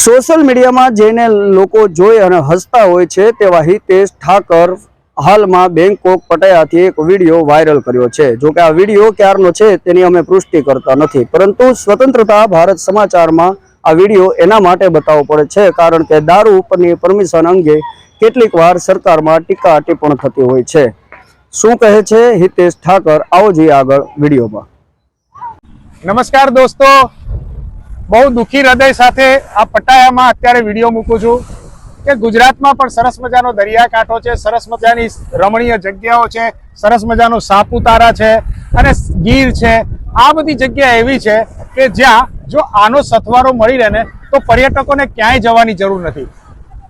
Social મીડિયામાં જેને લોકો જોઈ અને હસતા હોય છે તેવા હિતેશ ઠાકર હાલમાં બેંકોક પટાયાથી એક વીડિયો વાયરલ કર્યો છે. જો કે આ વીડિયો ક્યારનો છે તેની અમે પુષ્ટિ કરતા નથી. પરંતુ સ્વતંત્રતા ભારત સમાચારમાં આ વીડિયો એના માટે બતાવવો પડે છે કારણ કે દારૂ ઉપરની પરમિશન અંગે કેટલીક વાર સરકારમાં ટીકા ટિપ્પણ થતી હોય છે. શું કહે છે હિતેશ ઠાકર? આવો જોઈએ આગળ વિડીયોમાં. નમસ્કાર દોસ્તો. બહુ દુઃખી હૃદય સાથે આ પટાયામાં અત્યારે વીડિયો મૂકું છું કે ગુજરાતમાં પણ સરસ મજાનો દરિયાકાંઠો છે, સરસ મજાની રમણીય જગ્યાઓ છે, સરસ મજાનો સાપુતારા છે અને ગીર છે. આ બધી જગ્યા એવી છે કે જ્યાં જો આનો સથવારો મળી રહે ને, તો પર્યટકોને ક્યાંય જવાની જરૂર નથી.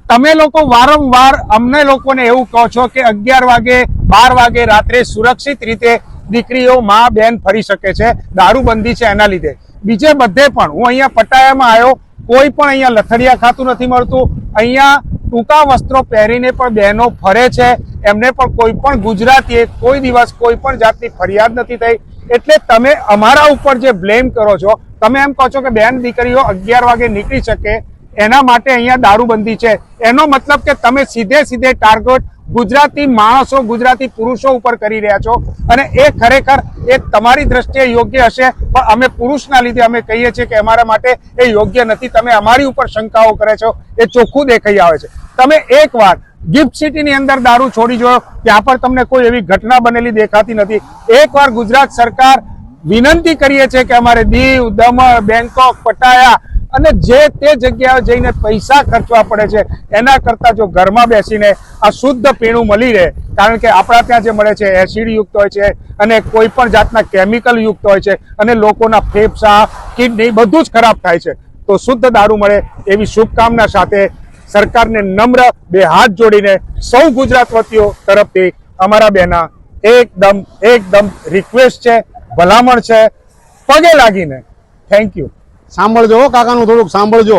તમે લોકો વારંવાર અમને લોકોને એવું કહો છો કે અગિયાર વાગે, બાર વાગે રાત્રે સુરક્ષિત રીતે દીકરીઓ, મા, બેન ફરી શકે છે. દારૂબંધી છે એના લીધે. બીજે બધે પણ હું અહીંયા પટાયામાં આવ્યો, કોઈ પણ અહીંયા લથડિયા ખાતું નથી મળતું. અહીંયા ટૂંકા વસ્ત્રો પહેરીને પણ બહેનો ફરે છે. એમને પણ કોઈ પણ ગુજરાતીએ કોઈ દિવસ કોઈ પણ જાતની ફરિયાદ નથી થઈ. એટલે તમે અમારા ઉપર જે બ્લેમ કરો છો, તમે એમ કહો છો કે બેન દીકરીઓ અગિયાર વાગે નીકળી શકે, એના માટે અહીંયા દારૂબંધી છે. એનો મતલબ કે તમે સીધે સીધે ટાર્ગેટ ગુજરાતી માણસો, ગુજરાતી પુરુષો ઉપર કરી રહ્યા છો અને એ ખરેખર એ તમારી દ્રષ્ટિએ યોગ્ય હશે, પણ અમે પુરુષના લીધે અમે કહીએ છીએ કે અમારા માટે એ યોગ્ય નથી. તમે અમારી ઉપર શંકાઓ કરે છો, એ ચોખ્ખું દેખાઈ આવે છે. તમે એકવાર ગિફ્ટ સિટીની અંદર દારૂ છોડી જોયો, ત્યાં પર તમને કોઈ એવી ઘટના બનેલી દેખાતી નથી. એકવાર ગુજરાત સરકાર વિનંતી કરીએ છીએ કે અમારે દીવ, દમણ, બેંકોક, પટાયા અને જે તે જગ્યાએ જઈને પૈસા ખર્ચવા પડે છે, એના કરતાં જો ઘરમાં બેસીને આ શુદ્ધ પીણું મળી રહે, કારણ કે આપણા ત્યાં જે મળે છે એસિડ યુક્ત હોય છે, અને કોઈ પણ જાતના કેમિકલ યુક્ત હોય છે, અને લોકોના ફેફસા કિડની બધું જ ખરાબ થાય છે, તો શુદ્ધ દારૂ મળે એવી શુભકામના સાથે સરકારને નમ્ર બે હાથ જોડીને સૌ ગુજરાત વતીઓ તરફથી અમારા બેના એકદમ એકદમ રિક્વેસ્ટ છે, ભલામણ છે, પગે લાગીને. થેન્ક યુ સાંભળજો કાકાનું થોડુંક સાંભળજો.